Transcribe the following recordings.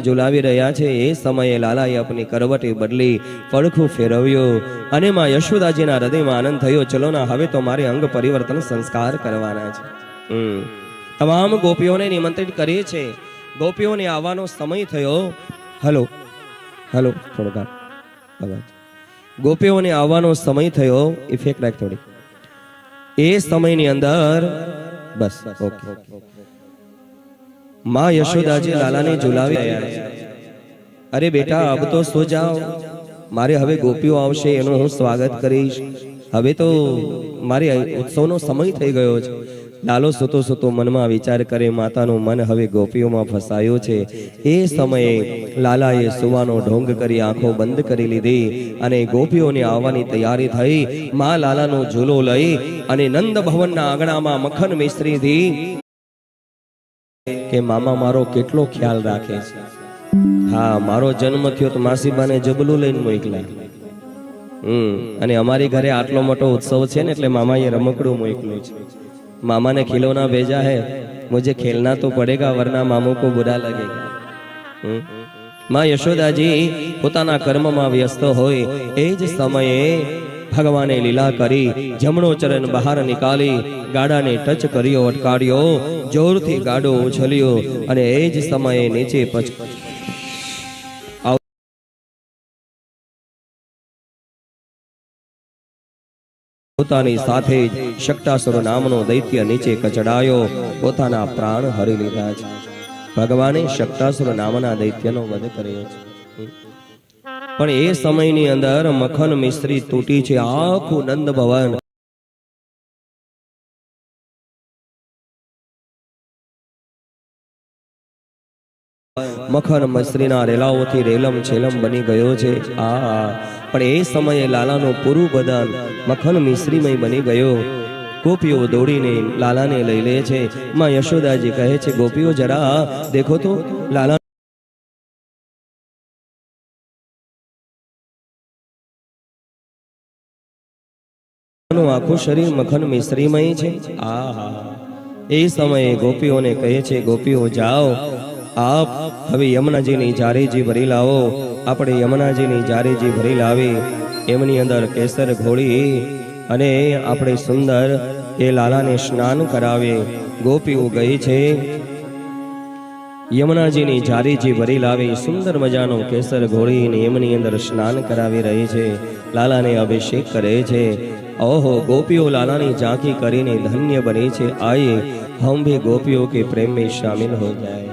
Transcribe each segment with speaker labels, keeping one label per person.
Speaker 1: ઝુલાવી રહ્યા છે. એ સમયે લાલાએ આપની કરવટે બદલી પડખું ફેરવ્યું અને માં યશોદાજીના હૃદયમાં આનંદ થયો. ચલો ના, હવે તો મારે અંગ પરિવર્તન સંસ્કાર કરવાના છે. તમામ ગોપીઓને નિમંત્રિત કરીએ છે. ગોપીઓને આવવાનો સમય થયો. હલો. હલો, થોડો. અવાજ. ગોપીઓને આવવાનો સમય થયો. ઇફેક્ટ રાખ થોડી. એ સમયની અંદર, બસ, ઓકે. માં યશોદાજી લાલાને ઝુલાવી રહ્યા છે. અરે બેટા અબ તો સો જાઓ. મારે હવે ગોપીઓ આવશે એનું હું સ્વાગત કરીશ. હવે તો મારે ઉત્સવનો સમય થઈ ગયો છે. લાલો સૂતો સૂતો મનમાં વિચાર કરે માતાનું મન હવે ગોપીઓમાં ફસાયું છે. એ સમયે લાલાએ સુવાનો ઢોંગ કરી આંખો બંધ કરી લીધી અને ગોપીઓને આવવાની તૈયારી થઈ. મા લાલાનો ઝૂલો લઈ અને નંદ ભવનના આંગણામાં મખન મિશ્રીથી કે મામા મારો કેટલો ખ્યાલ રાખે છે. હા, મારો જન્મ થયો તો માસીબાને જબલું લઈને મોકલા હમ, અને અમારી ઘરે આટલો મોટો ઉત્સવ છે ને એટલે મામાએ રમકડું મોકલું છે. મામાને ખિલોના ભેજા હે, મુજે ખેલના તો પડેગા, વરના મામુ કો બુરા લાગે. હમ. માં યશોદાજી પોતાના કર્મમાં વ્યસ્ત હોય, એ જ સમયે ભગવાને લીલા કરી, જમણો ચરણ બહાર નીકાળી, ગાડાને ટચ કર્યો, અટકાડ્યો, જોરથી ગાડો ઉછળ્યો અને એ જ સમયે નીચે પોતાની સાથે જ શક્તાસુર નામનો દૈત્ય નીચે કચડાયો, પોતાના પ્રાણ હરી લીધા છે. ભગવાને શક્તાસુર નામના દૈત્યનો વધ કર્યો છે. પણ એ સમયની અંદર મખન મિશ્રી તૂટી છે. આખું નંદ ભવન મખન મિશ્રીના રેલાઓથી રેલમ છેલમ બની ગયો છે. આ પણ એ સમયે લાલાનું પૂરું બદન મખન મિશ્રીમય બની ગયો. ગોપીઓ દોડીને લાલાને લઈ લે છે. માં યશોદાજી કહે છે, ગોપીઓ જરા, દેખો તો, લાલા નું આખું શરીર મખન મિશ્રીમય છે. આહા. એ સમયે ગોપીઓને કહે છે ગોપીઓ જાઓ. આપ હવે યમુનાજીની જારેજી ભરી લાવો. આપણે યમુનાજીની જારેજી ભરી લાવી. એમની અંદર કેસર ઘોળી અને આપણે સુંદર એ લાલાને સ્નાન કરાવે. ગોપીઓ ગઈ છે યમુનાજીની જારીજી ભરી લાવી સુંદર મજાનો કેસર ઘોળીને એમની અંદર સ્નાન કરાવી રહી છે. લાલાને અભિષેક કરે છે. ઓહો ગોપીઓ લાલાની ઝાંકી કરીને ધન્ય બની છે આયે હમ ભી ગોપીઓ કે પ્રેમ में शामिल हो जाए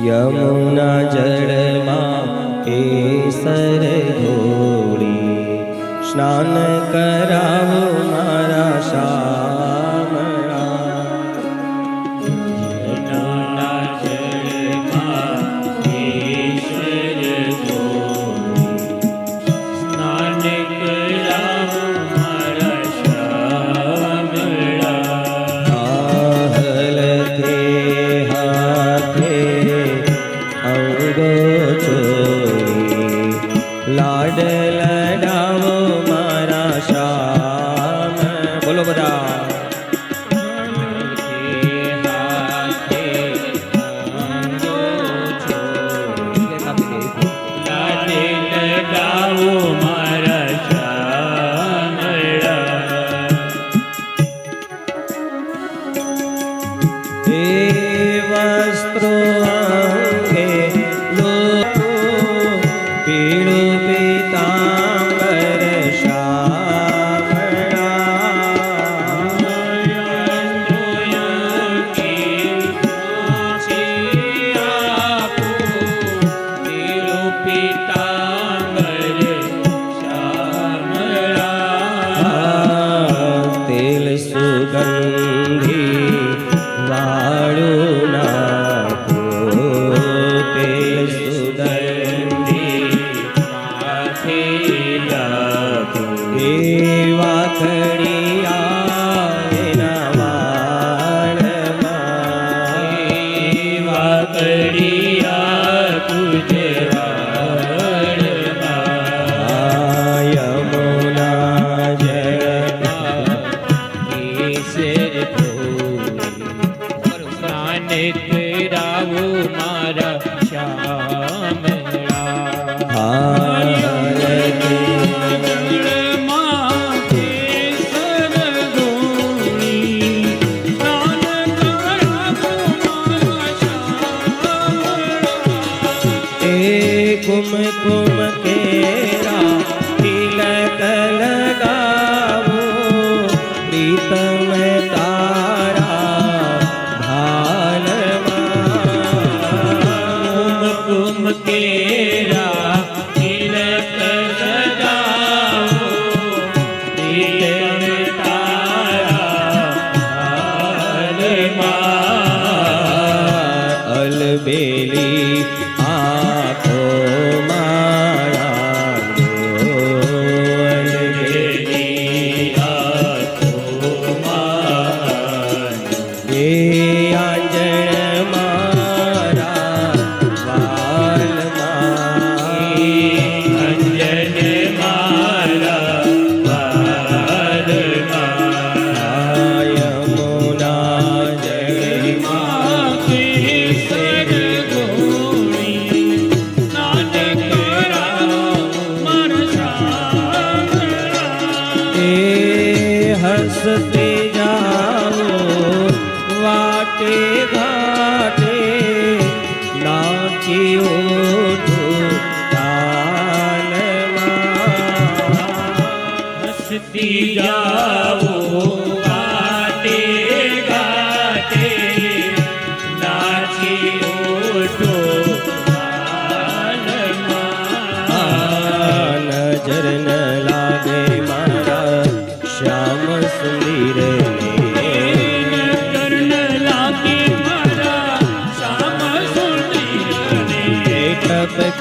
Speaker 1: યમુના જળમાં કેસર ઘોળી સ્નાન કરાવો મારા શામળા એ
Speaker 2: मेरा
Speaker 1: हाँ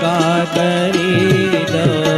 Speaker 1: કા કરી દો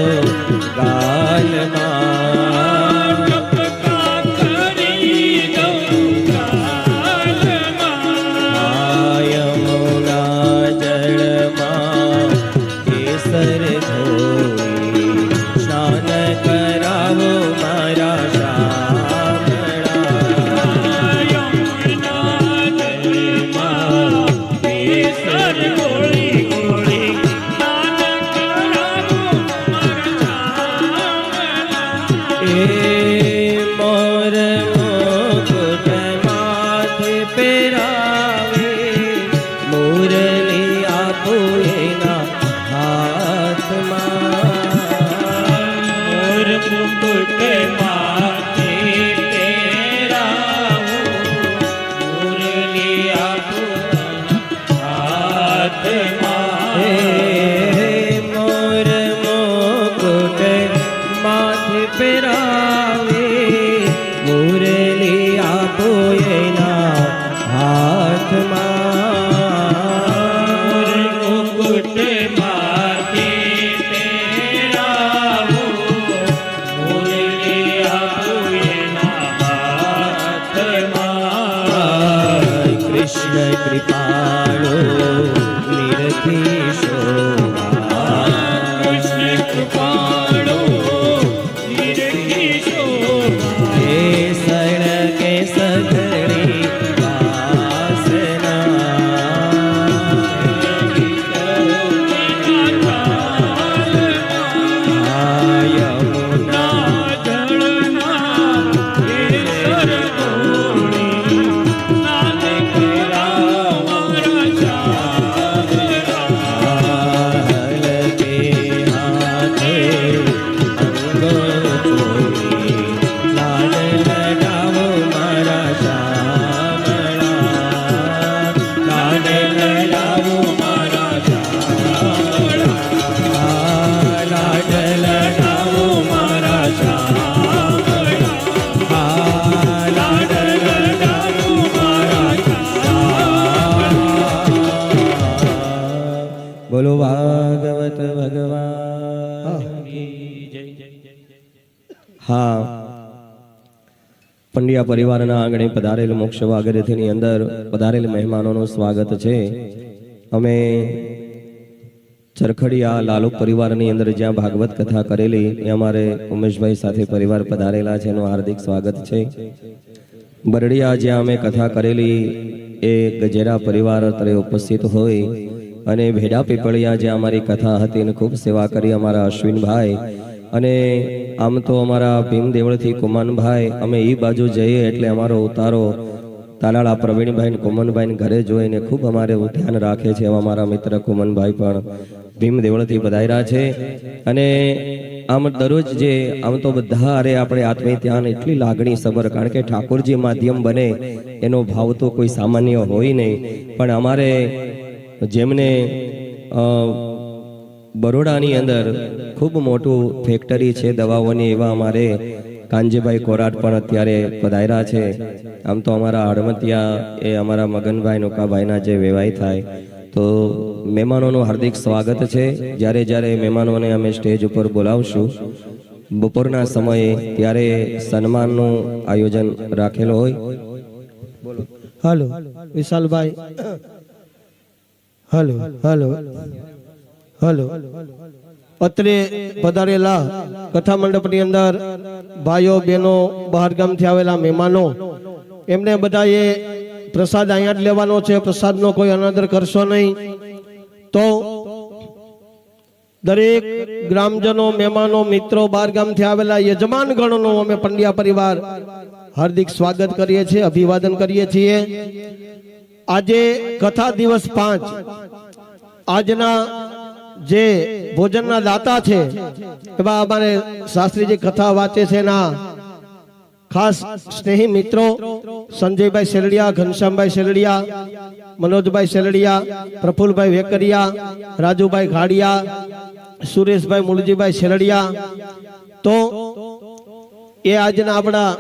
Speaker 1: कृपा બોલો ભાગવત ભગવાન હા. પંડ્યા પરિવારના આંગણે પધારેલ મોક્ષ વાગરથીની અંદર પધારેલ મહેમાનોનું સ્વાગત છે. અમે ચરખડિયા લાલુ પરિવારની અંદર જ્યાં ભાગવત કથા કરેલી એ અમારે ઉમેશભાઈ સાથે પરિવાર પધારેલા છે એનું હાર્દિક સ્વાગત છે. બરડિયા જ્યાં અમે કથા કરેલી એ ગજેરા પરિવાર અત્રે ઉપસ્થિત હોય. અને ભેડા પીપળિયા જે અમારી કથા હતી એને ખૂબ સેવા કરી અમારા અશ્વિનભાઈ. અને આમ તો અમારા ભીમ દેવળથી કુમાનભાઈ, અમે એ બાજુ જઈએ એટલે અમારો ઉતારો તાલાળા પ્રવીણભાઈ કુમનભાઈને ઘરે જોઈને ખૂબ અમારે ધ્યાન રાખે છે એવા અમારા મિત્ર કુમનભાઈ પણ. ભીમ દેવળથી પધાર્યા છે. અને આમ દરરોજ જે આમ તો બધા અરે આપણે આત્મીય ત્યાં એટલી લાગણી સબર, કારણ કે ઠાકોરજી માધ્યમ બને, એનો ભાવ તો કોઈ સામાન્ય હોય નહીં. પણ અમારે જેમને બરોડાની અંદર ખૂબ મોટું ફેક્ટરી છે દવાઓની એવા અમારે કાનજીભાઈ કોરાટ પણ અત્યારે પધાર્યા છે. આમ તો અમારા હડમતિયા એ અમારા મગનભાઈ નોકાભાઈના જે વેવાય થાય, તો મહેમાનોનું હાર્દિક સ્વાગત છે. જ્યારે જ્યારે મહેમાનોને અમે સ્ટેજ ઉપર બોલાવશું, બપોરના સમયે ત્યારે સન્માનનું આયોજન રાખેલું હોય.
Speaker 3: Hello, Vishalbhai. Hello, hello hello. અત્રે પધારેલા કથા મંડપની અંદર ભાઈઓ, બહેનો બહાર ગામથી આવેલા મહેમાનો, એમને બધાએ પ્રસાદ અહીંયા જ લેવાનો છે, પ્રસાદનો કોઈ અનાદર કરશો નહીં. તો દરેક ગ્રામજનો, મહેમાનો, મિત્રો બાર ગામથી આવેલા યજમાન ગણોનો અમે પંડ્યા પરિવાર હાર્દિક સ્વાગત કરીએ છીએ, અભિવાદન કરીએ છીએ. આજે કથા દિવસ પાંચ. આજના જે ભોજનના દાતા છે, એવા અમારે શાસ્ત્રીજી કથા વાંચે છે ના ખાસ સ્નેહી મિત્રો, સંજયભાઈ શેરડિયા ઘનશ્યામભાઈ શેરડિયા મનોજભાઈ શેરડિયા પ્રફુલભાઈ વેકરિયા, રાજુભાઈ ઘાડિયા, સુરેશભાઈ મુલજીભાઈ શેરડિયા તો એ આજના આપણા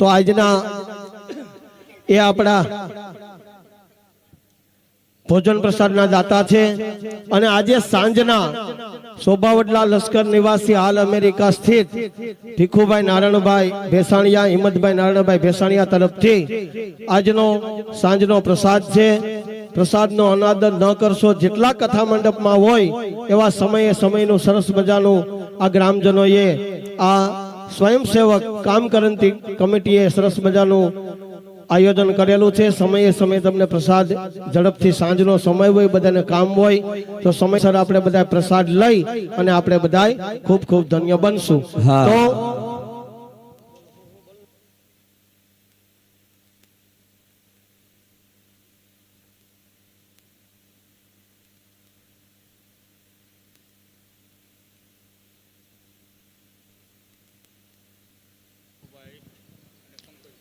Speaker 3: તો આજના એ આપણા ભોજન પ્રસાદના દાતા છે. અને આજે સાંજના શોભાવડલા લશ્કર નિવાસી હાલ અમેરિકા સ્થિત ભીખુભાઈ નારાયણભાઈ ભેસાણિયા, હિંમતભાઈ નારાયણભાઈ ભેસાણિયા તરફથી આજનો સાંજનો પ્રસાદ છે. પ્રસાદનો અનાદર ન કરશો, જેટલા કથા મંડપમાં હોય એવા સમયે સમયનું સરસ મજાનું આ ગ્રામજનોએ આ સ્વયંસેવક કામ કરંતી કમિટીએ સરસ મજાનું આયોજન કરેલું છે. સમયે સમયે તમને પ્રસાદ ઝડપથી સાંજનો સમય હોય બધાને કામ હોય તો સમયસર આપણે બધા પ્રસાદ લઈ અને આપણે બધા ખૂબ ખૂબ ધન્ય બનશું. તો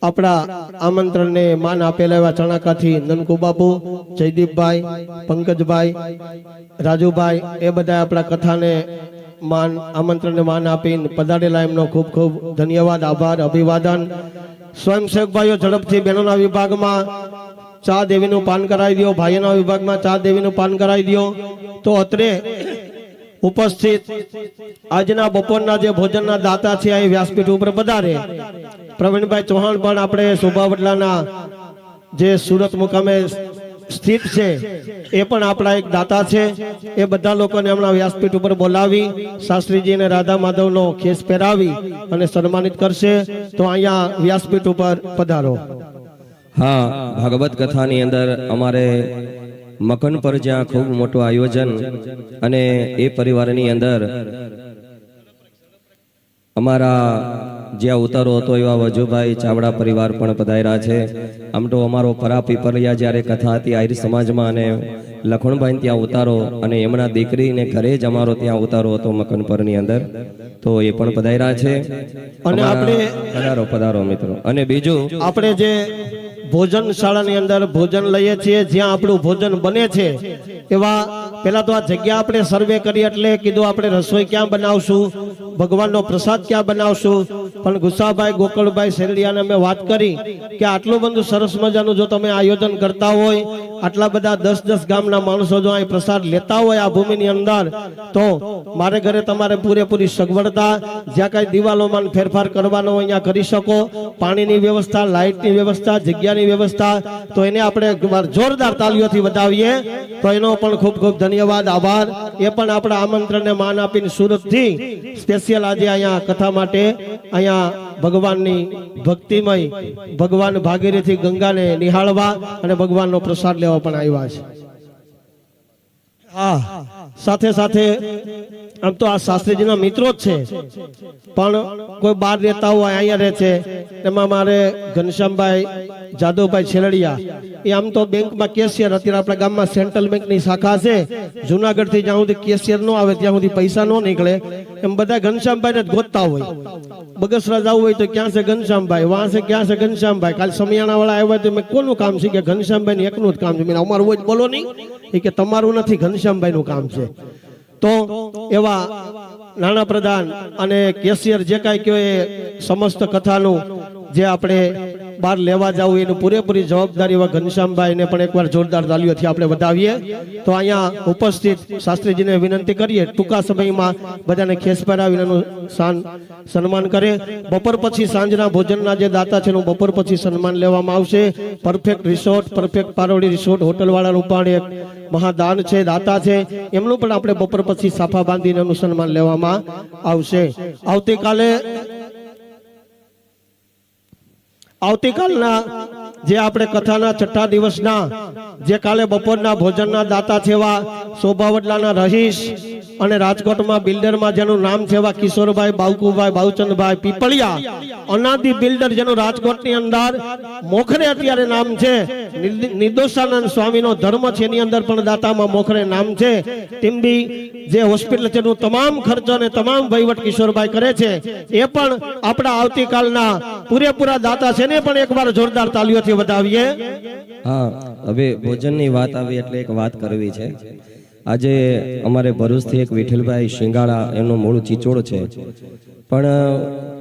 Speaker 3: આપણા આમંત્રણને માન આપેલા એવા ચણાકાથી નનકુ બાપુ, જયદીપભાઈ, પંકજભાઈ, રાજુભાઈ, એ બધા આપણા કથાને માન, આમંત્રણને માન આપીને પધારેલા એમનો ખૂબ ખૂબ ધન્યવાદ, આભાર, અભિવાદન. સ્વયંસેવકભાઈઓ ઝડપથી બહેનોના વિભાગમાં ચા દેવીનું પાન કરાવી દો, ભાઈઓના વિભાગમાં ચા દેવીનું પાન કરાવી દો. તો અત્રે ઉપસ્થિત આજના બપોરના જે ભોજનના દાતા છે એ વ્યાસપીઠ ઉપર પધારે. પ્રવીણભાઈ ચૌહાણ પણ આપણે શોભાવટલાના જે સુરત મુકામે સ્થિત છે, એ પણ આપણા એક દાતા છે. એ બધા લોકોને હમણાં વ્યાસપીઠ ઉપર બોલાવી શાસ્ત્રીજી અને રાધા માધવનો ખેસ પહેરાવી અને સન્માનિત કરશે. તો અહીંયા વ્યાસપીઠ ઉપર પધારો.
Speaker 1: હા, ભાગવત કથાની અંદર અમારે મકન પર જ્યાં ખૂબ મોટું આયોજન અને એ પરિવારની અંદર અમારા જ્યાં ઉતારો હતો એવા વજુભાઈ ચાવડા પરિવાર પણ પધાર્યા છે. આમ તો અમારો પરા પીપરિયા જ્યારે કથા હતી આહિર સમાજમાં અને લખણભાઈ ત્યાં ઉતારો અને એમના દીકરીને ઘરે જ અમારો ત્યાં ઉતારો હતો મકનપરની અંદર તો એ પણ પધાર્યા છે.
Speaker 3: અને આપણે-
Speaker 1: પધારો પધારો મિત્રો. અને બીજું?
Speaker 3: આપણે જે ભોજન શાળાની અંદર ભોજન લઈએ છીએ જ્યાં આપણું ભોજન બને છે એવા પેલા તો આ જગ્યા આપણે સર્વે કરી એટલે કીધું આપણે રસોઈ ક્યાં બનાવશું, ભગવાનનો પ્રસાદ ક્યાં બનાવશું. પણ ગુસાભાઈ ગોકળભાઈ શેરડિયાને અમે વાત કરી કે આટલું બધું સરસ મજાનું જો તમે આયોજન કરતા હોય આટલા બધા દસ દસ ગામના માણસો જો અહીં પ્રસાદ લેતા હોય આ ભૂમિની અંદર, તો મારે ઘરે તમારે પૂરેપૂરી સગવડતા, જ્યાં કાંઈ દિવાલોમાં ફેરફાર કરવાનો હોય અહીંયા કરી શકો. પાણીની વ્યવસ્થા, લાઇટની વ્યવસ્થા, જગ્યાની વ્યવસ્થા, તો એને આપણે જોરદાર તાલીઓથી વધાવીએ. તો એનો પણ ખૂબ ખૂબ ધન્યવાદ, આભાર. એ પણ આપણા આમંત્રણને માન આપીને સુરતથી સ્પેશિયલ આજે અહીંયા કથા માટે અહીંયા ભગવાનની ભક્તિમય ભગવાન ભાગીરથી ગંગાને નિહાળવા અને ભગવાનનો પ્રસાદ લેવા પણ આવ્યા છે. હા, સાથે સાથે આમ તો આ શાસ્ત્રીજીના મિત્રો જ છે. પણ કોઈ બહાર રહેતા હોય, અહીંયા રહે છે, એમાં મારે ઘનશ્યામભાઈ જાદવભાઈ છેલડિયા, એ આમ તો બેંકમાં કેશિયર અત્યારે આપણા ગામમાં સેન્ટ્રલ બેંકની શાખા છે. જુનાગઢથી જ્યાં સુધી કેશિયર ન આવે, ત્યાં સુધી પૈસા ન નીકળે. એમ બધા ઘનશ્યામભાઈને જ ગોતતા હોય. બગસરા જવું હોય તો ક્યાં છે ઘનશ્યામભાઈ? વાં છે, ક્યાં છે ઘનશ્યામભાઈ? કાલ સમિયાણાવાળા આવ્યા તો મેં કોનું કામ છે કે ઘનશ્યામભાઈ એકનું જ કામ છે? મેં અમારું હોય બોલો નહીં. એ કે તમારું નથી ઘનશ્યામભાઈ નું કામ છે. તો એવા નાણાપ્રધાન અને કેશિયર જે કાંઈ કહે સમસ્ત કથાનું જે આપણે બહાર લેવા જવું એની પૂરેપૂરી જવાબદારી એવા ઘનશ્યામભાઈને પણ એકવાર જોરદાર તાલીઓથી આપણે વધાવીએ. તો અહીંયા ઉપસ્થિત શાસ્ત્રીજીને વિનંતી કરીએ, ટૂંકા સમયમાં બધાને ખેસ પહેરાવીને સન્માન કરે. બપોર પછી સાંજના ભોજનના જે દાતા છે એનું બપોર પછી સન્માન લેવામાં આવશે. પરફેક્ટ રિસોર્ટ, પરફેક્ટ પારોડી રિસોર્ટ, હોટલવાળાનું પણ એક મહાદાન છે, દાતા છે. એમનું પણ આપણે બપોર પછી સાફા બાંધીને એનું સન્માન લેવામાં આવશે. આવતીકાલે આવતીકાલના જે આપણે કથાના છઠ્ઠા દિવસના, જે કાલે બપોરના ભોજનના દાતા છેવા શોભાવડલાના રહીશ અને રાજકોટમાં બિલ્ડરમાં જેનું નામ છે કિશોરભાઈ, બાવકુભાઈ, બાવચંદભાઈ પીપળિયા, અનાદિ બિલ્ડર જેનું રાજકોટની અંદર મોખરે અત્યારે નામ છે. નિર્દોષાનંદ સ્વામીનો ધર્મ છે, એની અંદર પણ દાતામાં મોખરે નામ છે. તેમ જે હોસ્પિટલ છે, એનું તમામ ખર્ચ અને તમામ વહીવટ કિશોરભાઈ કરે છે. એ પણ આપણા આવતીકાલના પૂરેપૂરા દાતા છે ને પણ એકવાર જોરદાર તાલીઓથી વધાવીએ
Speaker 1: હા, હવે ભોજનની વાત આવી એટલે એક વાત કરવી છે. આજે અમારે ભરૂચથી એક વિઠ્ઠલભાઈ શિંગાળા, એમનું મૂળ ચીચોડ છે. પણ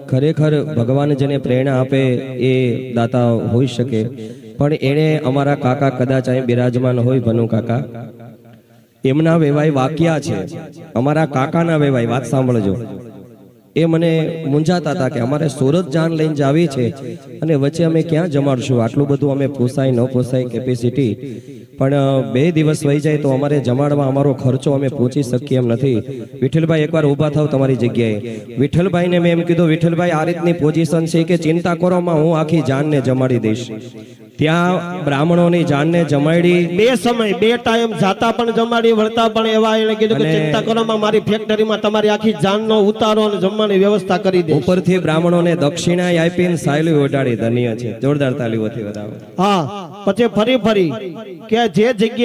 Speaker 1: ખરેખર ભગવાન જેને પ્રેરણા આપે એ દાતા હોઈ શકે. પણ એણે અમારા કાકા કદાચ અહીં બિરાજમાન હોય, ભનુ કાકા. એમના વેવાય વાક્યા છે. અમારા કાકાના વેવાય, વાત સાંભળજો. એ મને મૂંઝાતા હતા કે અમારે સુરત જાન લઈને જાવી છે અને વચ્ચે અમે ક્યાં જમાડશું? આટલું બધું અમે પોસાય ન પોસાય કેપેસિટી પણ બે દિવસ વહી જાય તો અમારે જમાડવા અમારો ખર્ચો અમે પહોંચી શકીએ એમ નથી. વિઠ્ઠલભાઈ એકવાર ઊભા થાવ તમારી જગ્યાએ. વિઠ્ઠલભાઈને મેં એમ કીધું, વિઠ્ઠલભાઈ, આ રીતની પોઝિશન છે કે ચિંતા કરોમાં હું આખી જાનને જમાડી દઈશ. ત્યાં બ્રાહ્મણોની જાનને જમાડી
Speaker 3: બે સમય બે ટાઈમ જાતા પણ જમાડી વળતા પણ એવા એને કીધું કે ચિંતા કરોમાં મારી ફેક્ટરીમાં તમારી આખી જાનનો ઉતારો અને જમવાની વ્યવસ્થા કરી દે
Speaker 1: ઉપરથી બ્રાહ્મણોને દક્ષિણા આપીને સાયલી ઓઢાડી ધન્ય છે. જોરદાર તાલીઓથી વધાવો.
Speaker 3: હા પછી ફરી ફરી કે જે જગ્યાએ